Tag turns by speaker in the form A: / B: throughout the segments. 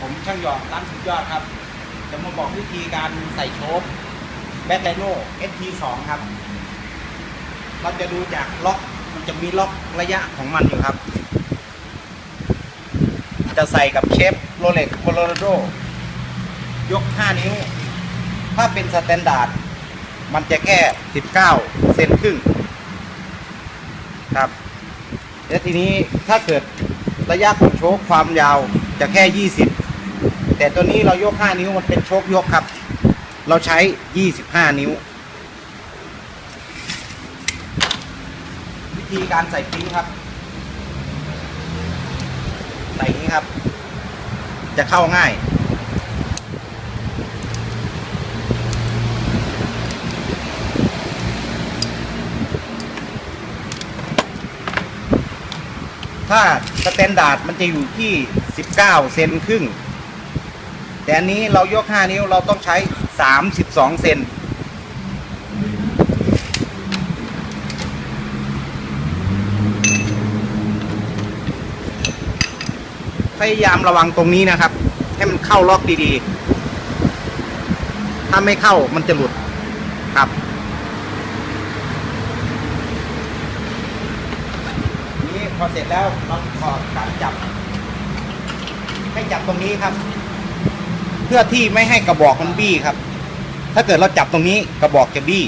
A: ผมช่างหยอดร้านสุดยอดครับ จะมาบอกวิธีการใส่โชคแบ็คไลโน่ ST2 ครับ เราจะดูจากล็อกมันจะมีล็อกระยะของมันอยู่ครับ จะใส่กับเชฟโรเล็กโคโลราโด ยก 5 นิ้ว ถ้าเป็นสแตนดาร์ด มันจะแค่ 19 เซนครึ่งครับ แล้วทีนี้ถ้าเกิดระยะของโชคความยาวจะแค่ 20 แต่ตัวนี้เรายก 5 นิ้วมันเป็นโชคยกครับ เราใช้ 25 นิ้ว วิธีการใส่ปิ้งครับ ใส่นี้ครับ จะเข้าง่ายถ้าสแตนดาร์ดมันจะอยู่ที่ 19 เซนครึ่ง แต่อันนี้เรายก 5 นิ้วเราต้องใช้ 32 เซนพยายามระวังตรงนี้นะครับ ให้มันเข้าล็อกดีๆ ถ้าไม่เข้ามันจะหลุดครับนี้พอเสร็จแล้วเราขอการจับ ให้จับตรงนี้ครับ เพื่อที่ไม่ให้กระบอกมันบี้ครับ ถ้าเกิดเราจับตรงนี้กระบอกจะบี้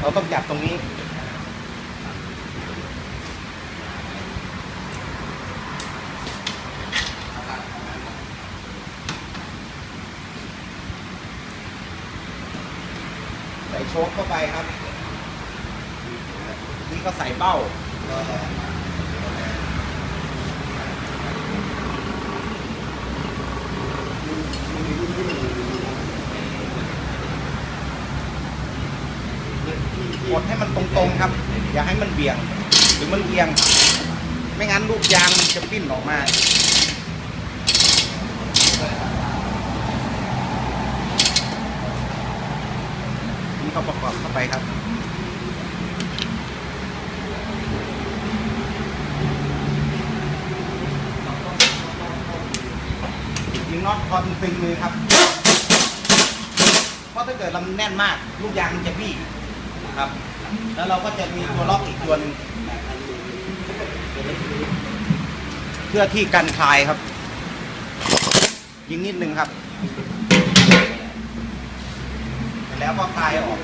A: เราต้องจับตรงนี้ ใส่โชคเข้าไปครับ นี่ก็ใส่เบ้า กดให้มันตรงๆครับ อย่าให้มันเบี่ยงหรือมันเอียง ไม่งั้นลูกยางมันจะปิ้นออกมานี่ก็ประกอบเข้าไปครับยิงน็อตคอนตึงมือครับเพราะถ้าเกิดเราแน่นมาก ลูกยางมันจะบี้ครับ แล้วเราก็จะมีตัวล็อกอีกตัวหนึงเพื่อที่กันคลายครับ ยิงนิดนึงครับ แล้วก็คลายออก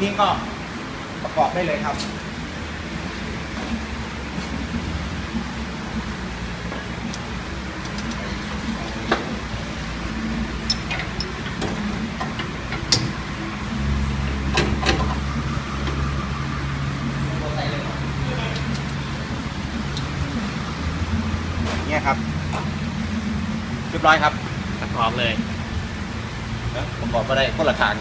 A: นี่ก็ประกอบได้เลยครับ เนี่ยครับ เรียบร้อยครับ
B: ประกอบเลย
A: ผมบอกก็ได้คนละทาง